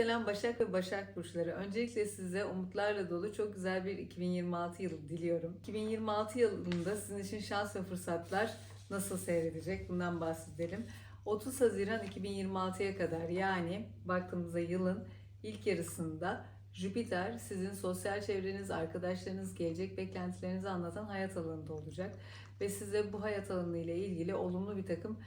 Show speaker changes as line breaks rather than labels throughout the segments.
yükselen Başak ve Başak Burçları. Öncelikle size umutlarla dolu çok güzel bir 2026 yılı diliyorum. 2026 yılında sizin için şans ve fırsatlar nasıl seyredecek bundan bahsedelim. 30 Haziran 2026'ya kadar yani baktığımızda yılın ilk yarısında Jüpiter sizin sosyal çevreniz, arkadaşlarınız, gelecek beklentilerinizi anlatan hayat alanında olacak. Ve size bu hayat alanı ile ilgili olumlu bir takım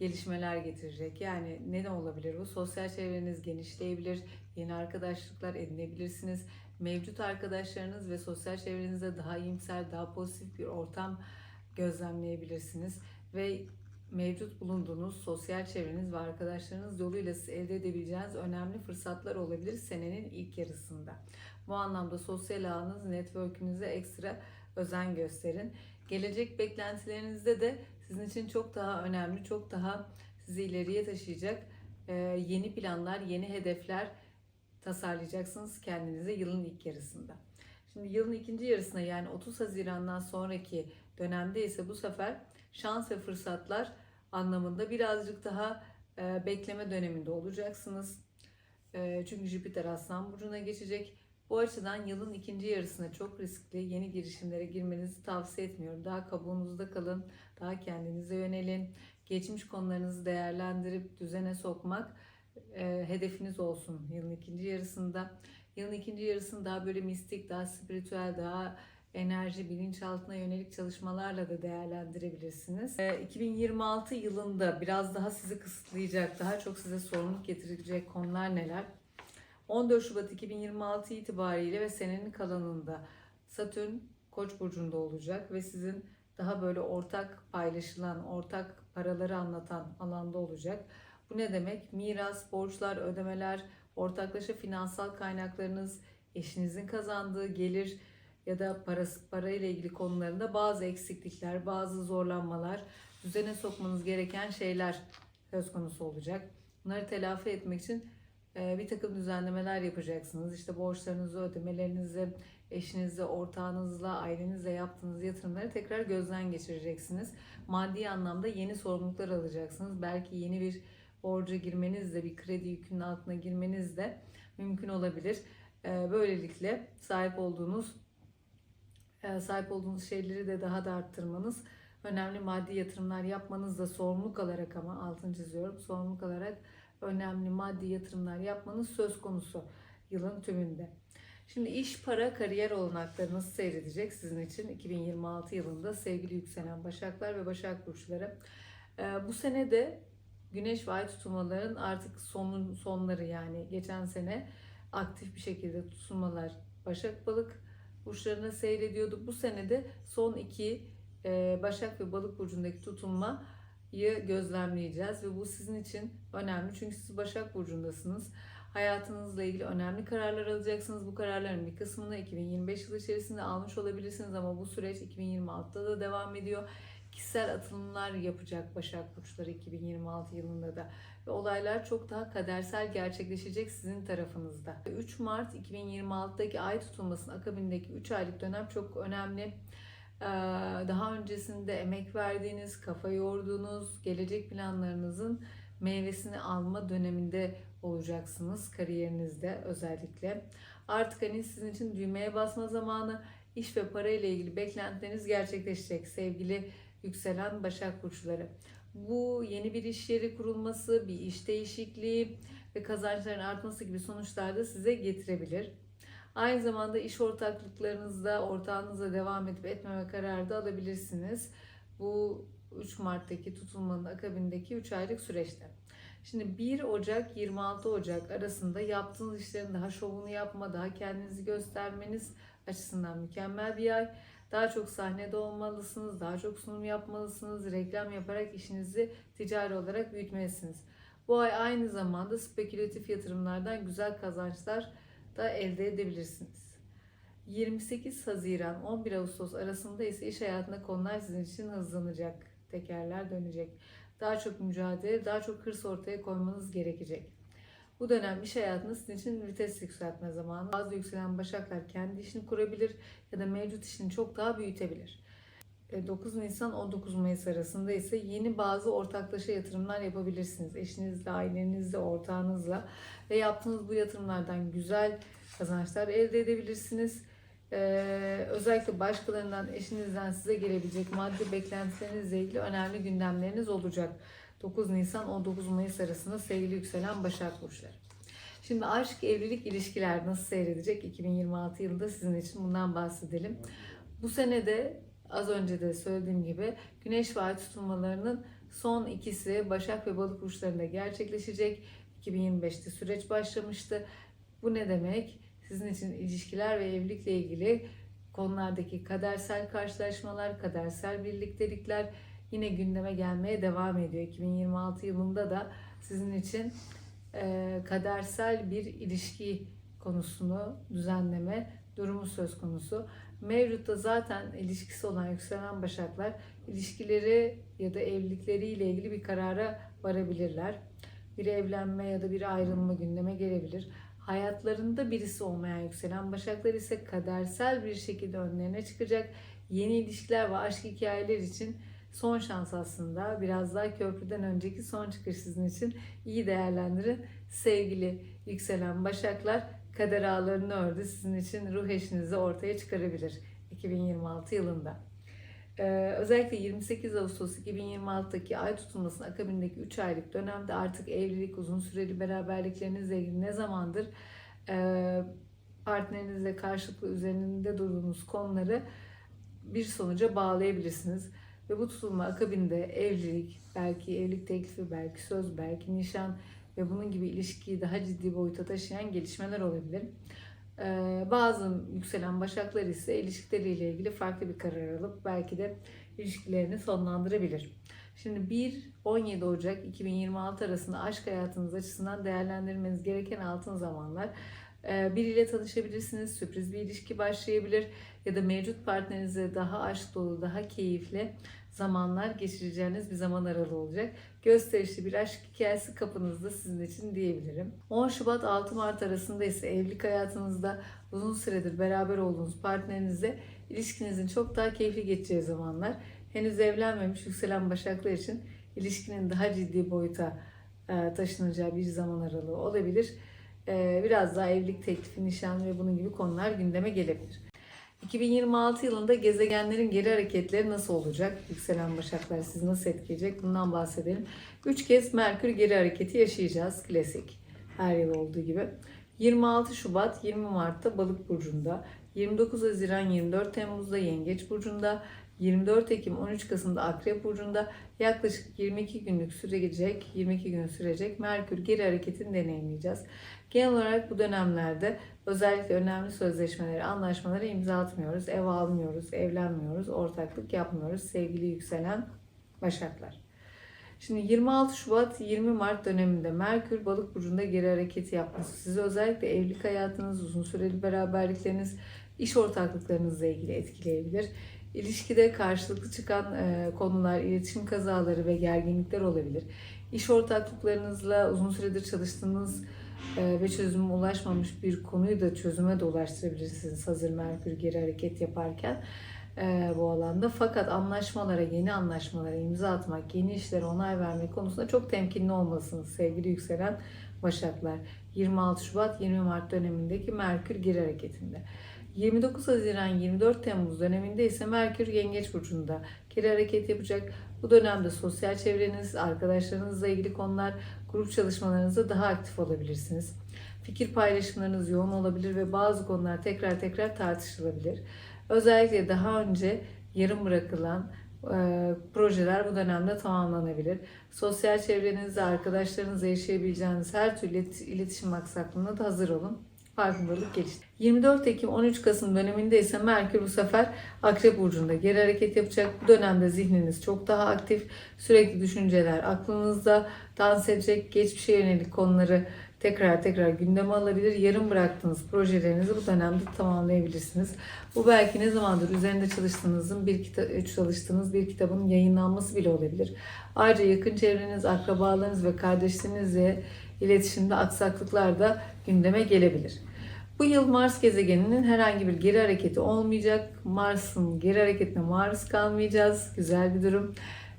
gelişmeler getirecek. Yani ne ne olabilir bu? Sosyal çevreniz genişleyebilir, yeni arkadaşlıklar edinebilirsiniz. Mevcut arkadaşlarınız ve sosyal çevrenizde daha iyimser, daha pozitif bir ortam gözlemleyebilirsiniz. Ve mevcut bulunduğunuz sosyal çevreniz ve arkadaşlarınız yoluyla siz elde edebileceğiniz önemli fırsatlar olabilir senenin ilk yarısında. Bu anlamda sosyal ağınız, network'ünüze ekstra özen gösterin. Gelecek beklentilerinizde de sizin için çok daha önemli, çok daha sizi ileriye taşıyacak e, yeni planlar, yeni hedefler tasarlayacaksınız kendinize yılın ilk yarısında. Şimdi yılın ikinci yarısına yani 30 Haziran'dan sonraki dönemde ise bu sefer şans ve fırsatlar anlamında birazcık daha e, bekleme döneminde olacaksınız. E, çünkü Jüpiter Aslan Burcu'na geçecek. Bu açıdan yılın ikinci yarısına çok riskli yeni girişimlere girmenizi tavsiye etmiyorum. Daha kabuğunuzda kalın, daha kendinize yönelin. Geçmiş konularınızı değerlendirip düzene sokmak e, hedefiniz olsun yılın ikinci yarısında. Yılın ikinci yarısını daha böyle mistik, daha spiritüel, daha enerji, bilinçaltına yönelik çalışmalarla da değerlendirebilirsiniz. E, 2026 yılında biraz daha sizi kısıtlayacak, daha çok size sorumluluk getirecek konular neler? 14 Şubat 2026 itibariyle ve senenin kalanında Satürn Koç burcunda olacak ve sizin daha böyle ortak paylaşılan, ortak paraları anlatan alanda olacak. Bu ne demek? Miras, borçlar, ödemeler, ortaklaşa finansal kaynaklarınız, eşinizin kazandığı gelir ya da parası, parayla ilgili konularında bazı eksiklikler, bazı zorlanmalar, düzene sokmanız gereken şeyler söz konusu olacak. Bunları telafi etmek için bir takım düzenlemeler yapacaksınız. İşte borçlarınızı, ödemelerinizi, eşinizle, ortağınızla, ailenizle yaptığınız yatırımları tekrar gözden geçireceksiniz. Maddi anlamda yeni sorumluluklar alacaksınız. Belki yeni bir borca girmeniz de, bir kredi yükünün altına girmeniz de mümkün olabilir. E, böylelikle sahip olduğunuz e, sahip olduğunuz şeyleri de daha da arttırmanız, önemli maddi yatırımlar yapmanız da sorumluluk alarak ama altını çiziyorum, sorumluluk alarak önemli maddi yatırımlar yapmanız söz konusu yılın tümünde. Şimdi iş, para, kariyer olanakları nasıl seyredecek sizin için 2026 yılında sevgili yükselen Başaklar ve Başak Burçları. Ee, bu sene de Güneş ve Ay tutulmaların artık sonun sonları yani geçen sene aktif bir şekilde tutulmalar Başak Balık burçlarına seyrediyordu. Bu sene de son iki e, Başak ve Balık burcundaki tutulma gözlemleyeceğiz ve bu sizin için önemli. Çünkü siz Başak Burcu'ndasınız. Hayatınızla ilgili önemli kararlar alacaksınız. Bu kararların bir kısmını 2025 yılı içerisinde almış olabilirsiniz ama bu süreç 2026'da da devam ediyor. Kişisel atılımlar yapacak Başak Burçları 2026 yılında da. Ve olaylar çok daha kadersel gerçekleşecek sizin tarafınızda. 3 Mart 2026'daki ay tutulmasının akabindeki 3 aylık dönem çok önemli daha öncesinde emek verdiğiniz, kafa yorduğunuz, gelecek planlarınızın meyvesini alma döneminde olacaksınız kariyerinizde özellikle. Artık hani sizin için düğmeye basma zamanı, iş ve para ile ilgili beklentileriniz gerçekleşecek sevgili yükselen Başak Burçları. Bu yeni bir iş yeri kurulması, bir iş değişikliği ve kazançların artması gibi sonuçlar da size getirebilir. Aynı zamanda iş ortaklıklarınızda ortağınızla devam edip etmeme kararı da alabilirsiniz. Bu 3 Mart'taki tutulmanın akabindeki 3 aylık süreçte. Şimdi 1 Ocak 26 Ocak arasında yaptığınız işlerin daha şovunu yapma, daha kendinizi göstermeniz açısından mükemmel bir ay. Daha çok sahnede olmalısınız, daha çok sunum yapmalısınız, reklam yaparak işinizi ticari olarak büyütmelisiniz. Bu ay aynı zamanda spekülatif yatırımlardan güzel kazançlar da elde edebilirsiniz. 28 Haziran 11 Ağustos arasında ise iş hayatında konular sizin için hızlanacak. Tekerler dönecek. Daha çok mücadele, daha çok hırs ortaya koymanız gerekecek. Bu dönem iş hayatında sizin için vites yükseltme zamanı. Bazı yükselen başaklar kendi işini kurabilir ya da mevcut işini çok daha büyütebilir. E, 9 Nisan 19 Mayıs arasında ise yeni bazı ortaklaşa yatırımlar yapabilirsiniz. Eşinizle, ailenizle, ortağınızla ve yaptığınız bu yatırımlardan güzel kazançlar elde edebilirsiniz. Ee, özellikle başkalarından, eşinizden size gelebilecek maddi beklentilerinizle ilgili önemli gündemleriniz olacak. 9 Nisan 19 Mayıs arasında sevgili yükselen Başak Burçları. Şimdi aşk, evlilik, ilişkiler nasıl seyredecek 2026 yılında sizin için bundan bahsedelim. Bu sene de az önce de söylediğim gibi Güneş ve Ay tutulmalarının son ikisi Başak ve Balık burçlarında gerçekleşecek. 2025'te süreç başlamıştı. Bu ne demek? Sizin için ilişkiler ve evlilikle ilgili konulardaki kadersel karşılaşmalar, kadersel birliktelikler yine gündeme gelmeye devam ediyor. 2026 yılında da sizin için kadersel bir ilişki konusunu düzenleme durumu söz konusu. Mevcutta zaten ilişkisi olan yükselen başaklar ilişkileri ya da evlilikleriyle ilgili bir karara varabilirler. Bir evlenme ya da bir ayrılma gündeme gelebilir. Hayatlarında birisi olmayan yükselen başaklar ise kadersel bir şekilde önlerine çıkacak. Yeni ilişkiler ve aşk hikayeler için son şans aslında. Biraz daha köprüden önceki son çıkış sizin için iyi değerlendirin. Sevgili yükselen başaklar kader ağlarını ördü. Sizin için ruh eşinizi ortaya çıkarabilir 2026 yılında. Ee, özellikle 28 Ağustos 2026'daki ay tutulmasının akabindeki 3 aylık dönemde artık evlilik, uzun süreli beraberliklerinizle ilgili ne zamandır e, partnerinizle karşılıklı üzerinde durduğunuz konuları bir sonuca bağlayabilirsiniz. Ve bu tutulma akabinde evlilik, belki evlilik teklifi, belki söz, belki nişan ve bunun gibi ilişkiyi daha ciddi boyuta taşıyan gelişmeler olabilir. Ee, bazı yükselen başaklar ise ilişkileriyle ilgili farklı bir karar alıp belki de ilişkilerini sonlandırabilir. Şimdi 1-17 Ocak 2026 arasında aşk hayatınız açısından değerlendirmeniz gereken altın zamanlar. Ee, biriyle tanışabilirsiniz, sürpriz bir ilişki başlayabilir ya da mevcut partnerinize daha aşk dolu, daha keyifli zamanlar geçireceğiniz bir zaman aralığı olacak. Gösterişli bir aşk hikayesi kapınızda sizin için diyebilirim. 10 Şubat 6 Mart arasında ise evlilik hayatınızda uzun süredir beraber olduğunuz partnerinizle ilişkinizin çok daha keyifli geçeceği zamanlar. Henüz evlenmemiş yükselen başaklar için ilişkinin daha ciddi boyuta e, taşınacağı bir zaman aralığı olabilir. E, Biraz daha evlilik teklifi, nişan ve bunun gibi konular gündeme gelebilir. 2026 yılında gezegenlerin geri hareketleri nasıl olacak? Yükselen başaklar sizi nasıl etkileyecek? Bundan bahsedelim. 3 kez Merkür geri hareketi yaşayacağız. Klasik. Her yıl olduğu gibi. 26 Şubat 20 Mart'ta Balık burcunda, 29 Haziran 24 Temmuz'da Yengeç burcunda, 24 Ekim 13 Kasım'da Akrep burcunda yaklaşık 22 günlük sürecek, 22 gün sürecek Merkür geri hareketini deneyimleyeceğiz. Genel olarak bu dönemlerde özellikle önemli sözleşmeleri, anlaşmaları imza atmıyoruz, ev almıyoruz, evlenmiyoruz, ortaklık yapmıyoruz sevgili yükselen başaklar. Şimdi 26 Şubat 20 Mart döneminde Merkür balık burcunda geri hareketi yapması sizi özellikle evlilik hayatınız, uzun süreli beraberlikleriniz, iş ortaklıklarınızla ilgili etkileyebilir. İlişkide karşılıklı çıkan e, konular, iletişim kazaları ve gerginlikler olabilir. İş ortaklıklarınızla uzun süredir çalıştığınız e, ve çözüme ulaşmamış bir konuyu da çözüme de ulaştırabilirsiniz hazır Merkür geri hareket yaparken e, bu alanda. Fakat anlaşmalara, yeni anlaşmalara imza atmak, yeni işlere onay vermek konusunda çok temkinli olmalısınız sevgili yükselen Başaklar. 26 Şubat 20 Mart dönemindeki Merkür geri hareketinde. 29 Haziran 24 Temmuz döneminde ise Merkür Yengeç burcunda geri hareket yapacak. Bu dönemde sosyal çevreniz, arkadaşlarınızla ilgili konular, grup çalışmalarınızda daha aktif olabilirsiniz. Fikir paylaşımlarınız yoğun olabilir ve bazı konular tekrar tekrar tartışılabilir. Özellikle daha önce yarım bırakılan e, projeler bu dönemde tamamlanabilir. Sosyal çevrenizde, arkadaşlarınızla yaşayabileceğiniz her türlü ilet- iletişim aksaklığına da hazır olun. Farkındalık gelişti. 24 Ekim 13 Kasım döneminde ise Merkür bu sefer Akrep Burcu'nda geri hareket yapacak. Bu dönemde zihniniz çok daha aktif. Sürekli düşünceler aklınızda dans edecek. Geçmişe yönelik konuları tekrar tekrar gündeme alabilir. Yarım bıraktığınız projelerinizi bu dönemde tamamlayabilirsiniz. Bu belki ne zamandır üzerinde çalıştığınızın bir kita- çalıştığınız bir kitabın yayınlanması bile olabilir. Ayrıca yakın çevreniz, akrabalarınız ve kardeşlerinizle iletişimde aksaklıklar da gündeme gelebilir. Bu yıl Mars gezegeninin herhangi bir geri hareketi olmayacak. Mars'ın geri hareketine maruz kalmayacağız. Güzel bir durum.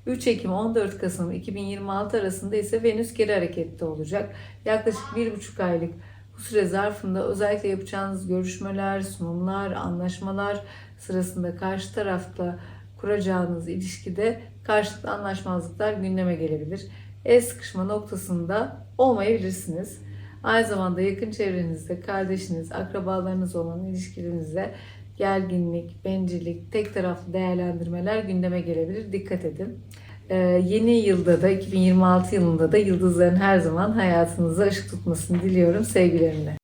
3 Ekim 14 Kasım 2026 arasında ise Venüs geri harekette olacak. Yaklaşık 1,5 aylık bu süre zarfında özellikle yapacağınız görüşmeler, sunumlar, anlaşmalar sırasında karşı tarafla kuracağınız ilişkide karşılıklı anlaşmazlıklar gündeme gelebilir. El sıkışma noktasında olmayabilirsiniz. Aynı zamanda yakın çevrenizde kardeşiniz, akrabalarınız olan ilişkilerinizde gerginlik, bencillik, tek taraflı değerlendirmeler gündeme gelebilir. Dikkat edin. Ee, yeni yılda da 2026 yılında da yıldızların her zaman hayatınıza ışık tutmasını diliyorum sevgilerimle.